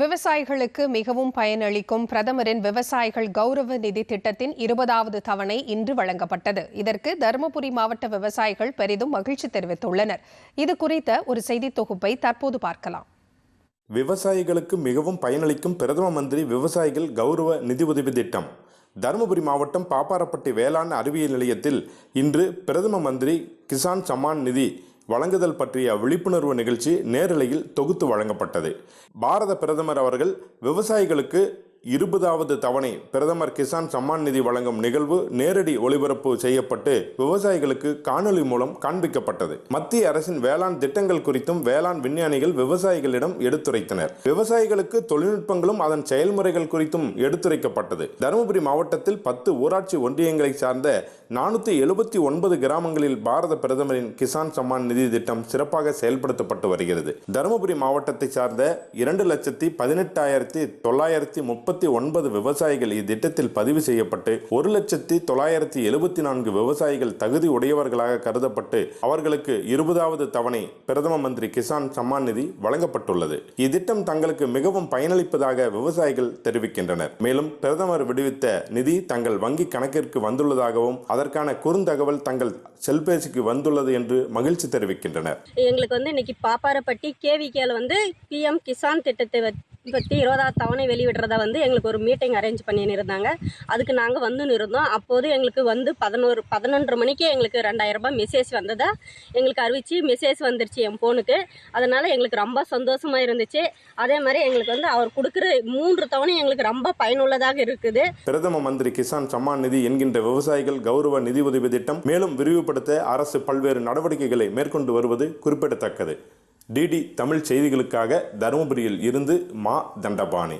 விவசாயிகளுக்கு மிகவும் பயனளிக்கும் பிரதமரின் விவசாயிகள் கௌரவ நிதி திட்டத்தின் இருபதாவது தவணை இன்று வழங்கப்பட்டது. இதற்கு தருமபுரி மாவட்ட விவசாயிகள் பெரிதும் மகிழ்ச்சி தெரிவித்துள்ளனர். இது குறித்த ஒரு செய்தி தொகுப்பை தற்போது பார்க்கலாம். விவசாயிகளுக்கு மிகவும் பயனளிக்கும் பிரதம மந்திரி விவசாயிகள் கௌரவ நிதி உதவி திட்டம். தருமபுரி மாவட்டம் பாப்பாரப்பட்டி வேளாண் அறிவியல் நிலையத்தில் இன்று பிரதம மந்திரி கிசான் சம்மான் நிதி வழங்குதல் பற்றிய விழிப்புணர்வு நிகழ்ச்சி நேரலையில் தொகுத்து வழங்கப்பட்டது. பாரத பிரதமர் அவர்கள் விவசாயிகளுக்கு இருபதாவது தவணை பிரதமர் கிசான் சம்மான் நிதி வழங்கும் நிகழ்வு நேரடி ஒளிபரப்பு செய்யப்பட்டு விவசாயிகளுக்கு காணொலி மூலம் காண்பிக்கப்பட்டது. மத்திய அரசின் வேளாண் திட்டங்கள் குறித்தும் வேளாண் விஞ்ஞானிகள் விவசாயிகளிடம் எடுத்துரைத்தனர். விவசாயிகளுக்கு தொழில்நுட்பங்களும் அதன் செயல்முறைகள் குறித்தும் எடுத்துரைக்கப்பட்டது. தருமபுரி மாவட்டத்தில் பத்து ஊராட்சி ஒன்றியங்களை சார்ந்த நானூற்றி எழுபத்தி ஒன்பது கிராமங்களில் பாரத பிரதமரின் கிசான் சம்மான் நிதி திட்டம் சிறப்பாக செயல்படுத்தப்பட்டு வருகிறது. தருமபுரி மாவட்டத்தை சார்ந்த இரண்டு லட்சத்தி பதினெட்டாயிரத்தி தொள்ளாயிரத்தி முப்பத்தி ஒன்பது விவசாயிகள் இத்திட்டத்தில் பதிவு செய்யப்பட்டு ஒரு லட்சத்தி தொள்ளாயிரத்தி எழுபத்தி நான்கு விவசாயிகள் தகுதி உடையவர்களாக கருதப்பட்டு அவர்களுக்கு இருபதாவது தவணை பிரதம மந்திரி கிசான் சம்மான் நிதி வழங்கப்பட்டுள்ளது. இத்திட்டம் தங்களுக்கு மிகவும் பயனளிப்பதாக விவசாயிகள் தெரிவிக்கின்றனர். மேலும் பிரதமர் விடுவித்த நிதி தங்கள் வங்கி கணக்கிற்கு வந்துள்ளதாகவும் அதற்கான குறுந்தகவல் தங்கள் செல்பேசிக்கு வந்துள்ளது என்று மகிழ்ச்சி தெரிவிக்கின்றனர். எங்களுக்கு வந்து இன்னைக்கு பாப்பாரப்பட்டி கேவிகேல வந்து பிஎம் கிசான் திட்டத்தை பற்றி இருபதாவது தவணை வெளியிடுறதா வந்து எங்களுக்கு ஒரு மீட்டிங் அரேஞ்ச் பண்ணின்னு இருந்தாங்க அதுக்கு நாங்கள் வந்து இருந்தோம் அப்போது எங்களுக்கு வந்து பதினோரு பதினொன்று மணிக்கு எங்களுக்கு ரெண்டாயிரரூபா மெசேஜ் வந்ததா எங்களுக்கு அறிவிச்சு மெசேஜ் வந்துருச்சு என் ஃபோனுக்கு அதனால் எங்களுக்கு ரொம்ப சந்தோஷமாக இருந்துச்சு. அதே மாதிரி எங்களுக்கு வந்து அவர் கொடுக்குற மூன்று தவணை எங்களுக்கு ரொம்ப பயனுள்ளதாக இருக்குது. பிரதம மந்திரி கிசான் சம்மான் நிதி என்கின்ற விவசாயிகள் கௌரவ நிதி உதவி திட்டம் மேலும் விரிவுபடுத்த அரசு பல்வேறு நடவடிக்கைகளை மேற்கொண்டு வருவது குறிப்பிடத்தக்கது. டிடி தமிழ் செய்திகளுக்காக தருமபுரியில் இருந்து மா தண்டபாணி.